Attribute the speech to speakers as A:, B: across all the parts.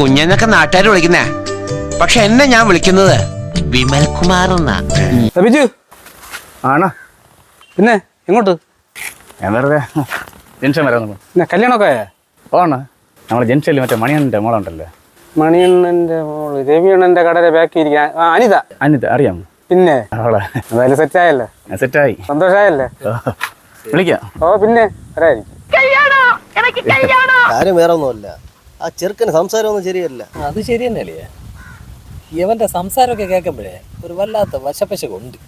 A: കുഞ്ഞെന്നൊക്കെ നാട്ടുകാർ വിളിക്കുന്നേ. പക്ഷെ എന്നെ ഞാൻ വിളിക്കുന്നത് വിമൽ കുമാർ എന്നാ
B: ബിജു.
C: ആണോ?
B: പിന്നെ എങ്ങോട്ട്?
C: ഞാൻ വെറുതെ ജംഗ്ഷൻ വരെ വന്നു
B: പിന്നെ കല്യാണമൊക്കെ ആയാ?
C: പോണ? നമ്മളെ ജംഗ്ഷനിൽ മറ്റേ മണിയന്റെ മോളുണ്ടല്ലോ.
B: മണിയണ്ണന്റെ മോൾ രവിയണ്ണന്റെ കടയുടെ ബാക്കി ഇരിക്കാൻ. ആ അനിത.
C: അനിത അറിയാമോ
B: പിന്നെ?
C: അവളെ.
B: എന്തായാലും സെറ്റായല്ലേ
C: സെറ്റായി
B: സന്തോഷായല്ലേ
C: വിളിക്കാം.
B: ഓ പിന്നെ വരായിരിക്കും.
D: കാര്യം വേറെ ഒന്നുമല്ല ആ ചെറുക്കന് സംസാരമൊന്നും ശരിയല്ല.
E: അത് ശരി തന്നെയല്ലേ? ഇവന്റെ സംസാരമൊക്കെ കേൾക്കുമ്പോഴേ ഒരു വല്ലാത്ത വശപ്പശകുണ്ട്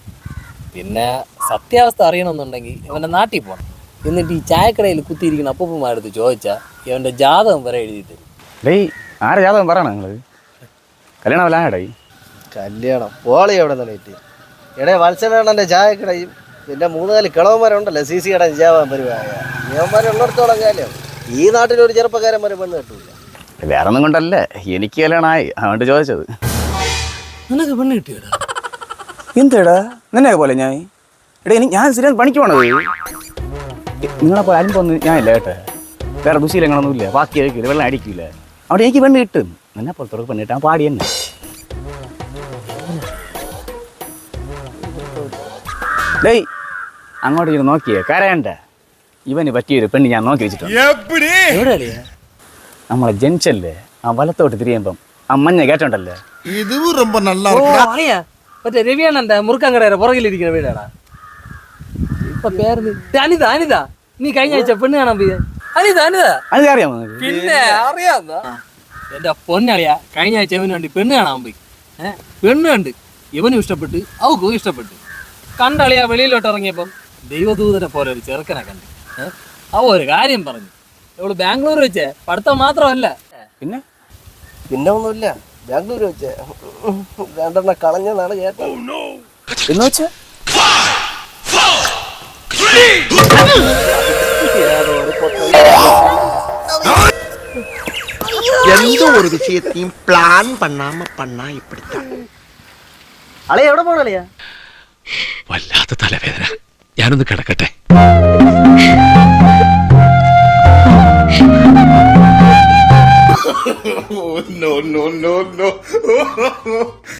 E: പിന്നെ സത്യാവസ്ഥ അറിയണമെന്നുണ്ടെങ്കിൽ ഇവന്റെ നാട്ടിൽ പോകണം എന്നിട്ട് ഈ ചായക്കടയിൽ കുത്തിയിരിക്കുന്ന അപ്പൂപ്പന്മാരടുത്ത് ചോദിച്ചാൽ ഇവന്റെ ജാതകം വരെ എഴുതി തരും.
C: ഡേയ് ആരെ ജാതകം പറയണ നിങ്ങൾ കല്യാണം
D: കല്യാണം. പോളി എവിടെ നിന്നിട്ട് ഇടേ വത്സവേണന്റെ ചായക്കടയും പിന്നെ മൂന്ന് നാല് കിളവന്മാരുണ്ടല്ലോ സി സി കട ജാവാൻ പരിപാടി ഉള്ളിടത്തോളം കാലം. ഈ നാട്ടിലൊരു ഒരു ചെറുപ്പക്കാരൻ വരെ പെണ്ണ് കിട്ടൂല.
C: വേറെ ഒന്നും കൊണ്ടല്ല. എനിക്ക് കല്യാണമായി അതുകൊണ്ട് ചോദിച്ചത്.
E: നിനക്ക് പെണ്ണ് കിട്ടിയടാ.
B: എന്തേടാ? നിന്നെ പോലെ ഞാൻ? എടാ എനിക്ക് ഞാൻ സ്ഥിരം പണിക്ക് പോണത്?
C: നിങ്ങളെ പോലെ അൻപൊന്നും ഞാനില്ല കേട്ടെ. വേറെ ദുശീലങ്ങളൊന്നും ഇല്ല ബാക്കി കഴിക്കില്ല വെള്ളം അടിക്കില്ല അവിടെ എനിക്ക് പെണ്ണ് കിട്ടും. നിന്നെ പുറത്തോട്ട് പെണ്ണ് കിട്ടാൻ പാടി തന്നെ. ഡേയ് അങ്ങോട്ട് ഇരുന്ന് നോക്കിയേ. കരയണ്ട. ഇവന് പറ്റിയൊരു പെണ്ണ് ഞാൻ നോക്കി വെച്ചിട്ടുണ്ട്. നമ്മളെ ജംഗ്ഷനില്ലേ ആ വലത്തോട്ട് തിരിയുമ്പം ആ മഞ്ഞ കേട്ടുണ്ടല്ലേ
F: இதுவும் ரொம்ப நல்லா
E: ഓ
F: இருக்கு
E: അറിയാ മറ്റേ രവിയണ്ണന്റെ മുറുക്കങ്കടയുടെ പുറകിലിരിക്കുന്ന വീടാടാ ഇപ്പൊ പേര് അനിത അനിത നീ കഴിഞ്ഞ ആഴ്ച പെണ്ണ് കാണാൻ പോയി അനിത അനിത
C: അത് അറിയാമോ നിനക്ക്?
E: പിന്നെ അറിയാം എന്റെ പൊന്നളിയാ കഴിഞ്ഞ ആഴ്ച ഇവന് വേണ്ടി പെണ്ണ് കാണാൻ പോയി ഏഹ് പെണ്ണ് കണ്ട് ഇവനും ഇഷ്ടപ്പെട്ട് അവക്കും ഇഷ്ടപ്പെട്ടു കണ്ടളിയാ വെളിയിലോട്ട് ഇറങ്ങിയപ്പം ദൈവദൂതനെ പോലെ ഒരു ചെറുക്കനെ കണ്ടു ഏഹ് അവ ഒരു കാര്യം പറഞ്ഞു ഇവൾ ബാംഗ്ലൂർ വെച്ചേ. പഠിത്തം മാത്രമല്ല.
C: പിന്നെ?
D: പിന്നെ ഒന്നുമില്ല. ബാംഗ്ലൂർ വെച്ചേ. രണ്ടെണ്ണ കളഞ്ഞതാണ്
C: ചേട്ടൻ oh,
F: എന്തോ ഒരു വിഷയത്തെയും പ്ലാൻ പണ്ണാമ പണ്ണ ഇപ്പിടുത്ത
D: അളിയ എവിടെ പോണളിയാ
G: വല്ലാത്ത തലവേദന. ഞാനൊന്ന് കിടക്കട്ടെ. no, no, no, no.